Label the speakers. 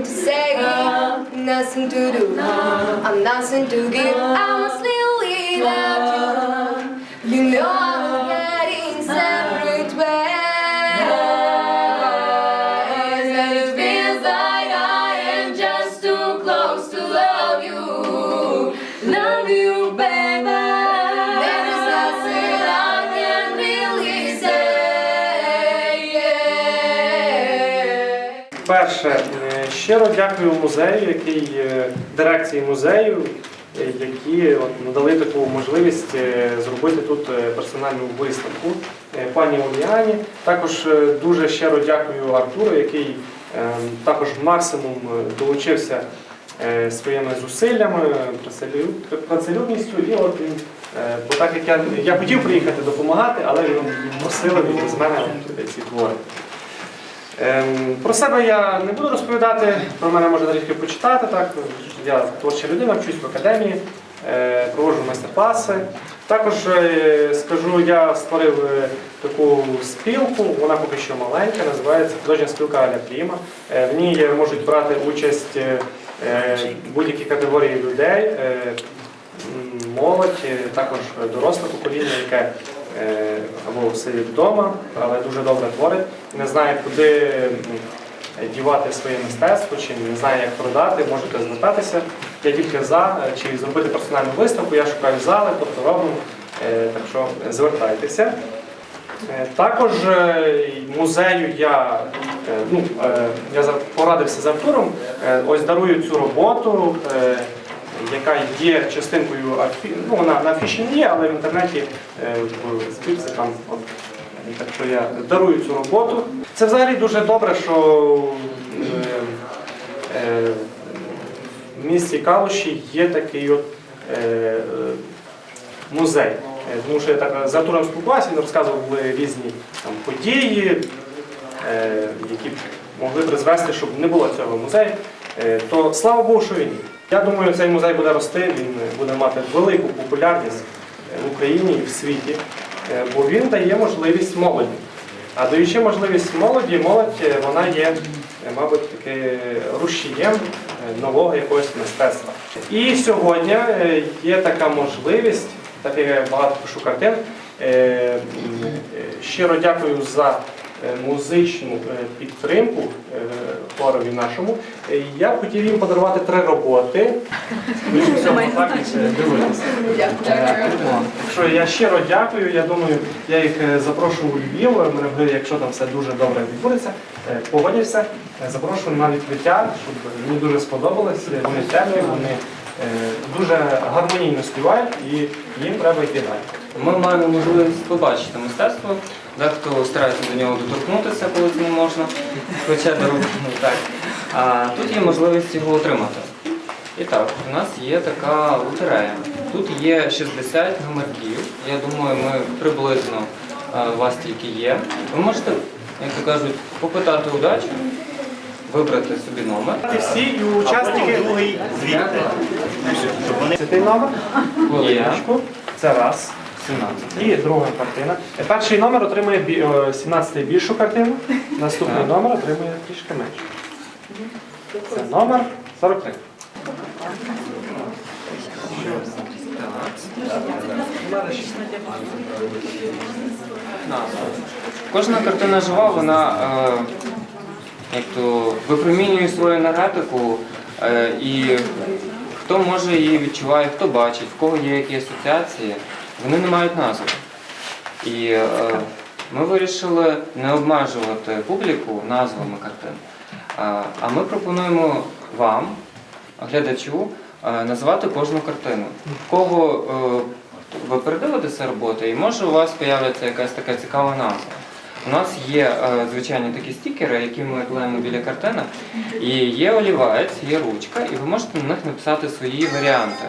Speaker 1: Nothing to say, nothing to do. I'm nothing to give. I'm still without you. You know I'm getting separate ways. And it feels like I am just too close to love you. Love you, baby. There's nothing I can really say.
Speaker 2: Перше, е, щиро дякую музею, який дирекції музею, е, які от надали таку можливість е, зробити тут е, персональну виставку пані Ульяні. Також дуже щиро дякую Артуру, який також максимум долучився своїми зусиллями, працелюбністю. І от він, бо так як я, я хотів приїхати допомагати, але він просили з мене ці твори. Ем, Про себе я не буду розповідати, про мене можна трішки почитати. Так. Я творча людина, вчусь в академії, е, проводжу майстер-класи. Також е, скажу, я створив е, таку спілку, вона поки що маленька, називається художня спілка Аля Кліма. В ній можуть брати участь будь-які категорії людей, молодь, також доросле покоління, яке е, або сидить вдома, але дуже добре творить, не знає, куди дівати своє мистецтво, чи не знає, як продати, можете звертатися. Я тільки за, е, чи зробити персональну виставку, я шукаю зали, тобто Е, так що звертайтеся. Е, Також е, музею я, е, ну, е, я порадився з Артуром, е, ось дарую цю роботу, е, яка є частинкою ну, вона на афіші не є, але в інтернеті е, в спільці там. От, так що я дарую цю роботу. Це взагалі дуже добре, що е, е, в місті Калуші є такий от, музей. Тому що я так з Артуром спілкувався, він розказував різні там, події, які могли призвести, щоб не було цього музею. То слава Богу, що він. Я думаю, цей музей буде рости, він буде мати велику популярність е, в Україні і в світі, е, бо він дає можливість молоді. А даючи можливість молоді, молодь е, вона є, мабуть, таки рушієм нового якогось мистецтва. І сьогодні є така можливість, так як багато пишу картин. Щиро дякую за музичну е, підтримку е, хорові нашому. Е, Я б хотів їм подарувати три роботи. Ви в цьому так дивитися. Так я щиро дякую. Я думаю, я їх е, запрошу у Львів. Мене якщо там все дуже добре відбудеться, е, погодяться. Е, Запрошую на відкриття, щоб мені дуже сподобалось. Е, Вони темні, вони е, дуже гармонійно співають і їм треба йти далі.
Speaker 3: Ми маємо можливість побачити мистецтво. Дехто старається до нього доторкнутися, коли це не можна, хоча дорогу ну, так. А тут є можливість його отримати. І так, у нас є така лотерея. Тут є 60 номерків. Я думаю, ми приблизно у вас тільки є. Ви можете, як то кажуть, попитати удачу, вибрати собі номер.
Speaker 2: Всі і учасники
Speaker 4: Другий звідти.
Speaker 2: Той номер. Хвилиночку. Це раз.
Speaker 3: 17.
Speaker 2: І друга картина. Е, Перший номер отримує бі- е, 17 більшу картину, наступний номер отримує трішки меншу. Це номер 43.
Speaker 3: Кожна картина жива, вона е, як то випромінює свою енергетику, е, і хто може її відчуває, хто бачить, в кого є які асоціації, вони не мають назви. І е, ми вирішили не обмежувати публіку назвами картин. А, а ми пропонуємо вам, глядачу, е, називати кожну картину. В кого е, ви передивитеся роботи, і може у вас з'явиться якась така цікава назва. У нас є е, звичайні такі стікери, які ми клеїмо біля картини, і є олівець, є ручка, і ви можете на них написати свої варіанти.